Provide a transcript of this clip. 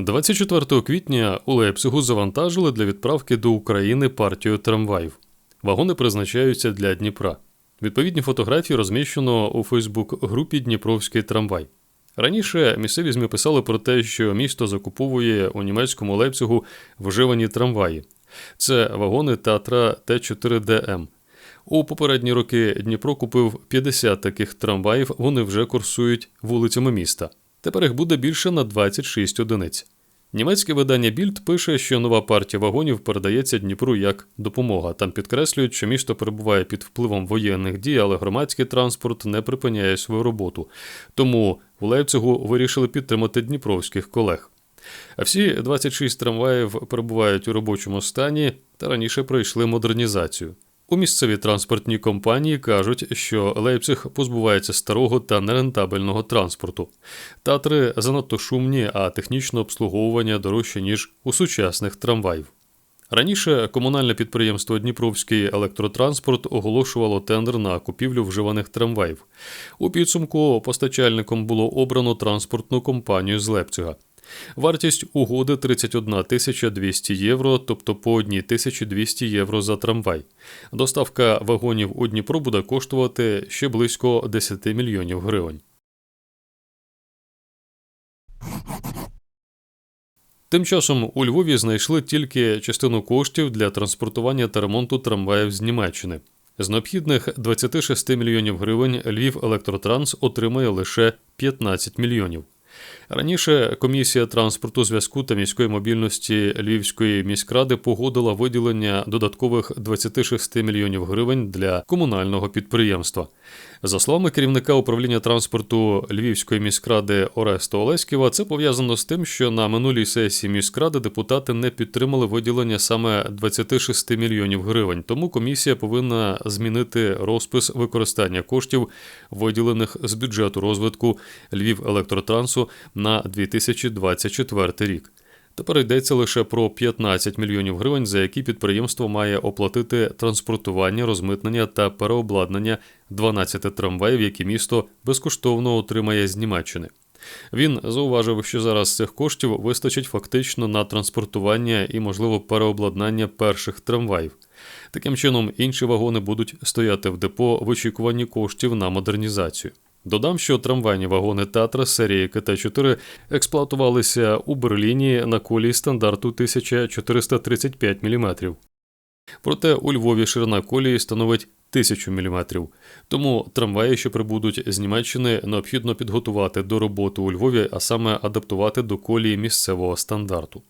24 квітня у Лейпцигу завантажили для відправки до України партію трамваїв. Вагони призначаються для Дніпра. Відповідні фотографії розміщено у Фейсбук-групі Дніпровський трамвай. Раніше місцеві ЗМІ писали про те, що місто закуповує у німецькому Лейпцигу вживані трамваї. Це вагони Татра Т4ДМ. У попередні роки Дніпро купив 50 таких трамваїв, вони вже курсують вулицями міста. Тепер їх буде більше на 26 одиниць. Німецьке видання Більд пише, що нова партія вагонів передається Дніпру як допомога. Там підкреслюють, що місто перебуває під впливом воєнних дій, але громадський транспорт не припиняє свою роботу. Тому в Лейпцигу вирішили підтримати дніпровських колег. А всі 26 трамваїв перебувають у робочому стані та раніше пройшли модернізацію. У місцевій транспортній компанії кажуть, що Лейпциг позбувається старого та нерентабельного транспорту. Татри занадто шумні, а технічне обслуговування дорожче, ніж у сучасних трамваїв. Раніше комунальне підприємство Дніпровський електротранспорт оголошувало тендер на купівлю вживаних трамваїв. У підсумку постачальником було обрано транспортну компанію з Лепцига. Вартість угоди 31 200 євро, тобто по 1 200 євро за трамвай. Доставка вагонів у Дніпро буде коштувати ще близько 10 мільйонів гривень. Тим часом у Львові знайшли тільки частину коштів для транспортування та ремонту трамваїв з Німеччини. З необхідних 26 мільйонів гривень Львів Електротранс отримає лише 15 мільйонів. Раніше комісія транспорту, зв'язку та міської мобільності Львівської міськради погодила виділення додаткових 26 мільйонів гривень для комунального підприємства. За словами керівника управління транспорту Львівської міськради Ореста Олеськіва, це пов'язано з тим, що на минулій сесії міськради депутати не підтримали виділення саме 26 мільйонів гривень. Тому комісія повинна змінити розпис використання коштів, виділених з бюджету розвитку Львів електротрансу на 2024 рік. Тепер йдеться лише про 15 мільйонів гривень, за які підприємство має оплатити транспортування, розмитнення та переобладнання 12 трамваїв, які місто безкоштовно отримає з Німеччини. Він зауважив, що зараз цих коштів вистачить фактично на транспортування і, можливо, переобладнання перших трамваїв. Таким чином, інші вагони будуть стояти в депо в очікуванні коштів на модернізацію. Додам, що трамвайні вагони Татра серії КТ-4 експлуатувалися у Берліні на колії стандарту 1435 мм. Проте у Львові ширина колії становить 1000 мм. Тому трамваї, що прибудуть з Німеччини, необхідно підготувати до роботи у Львові, а саме адаптувати до колії місцевого стандарту.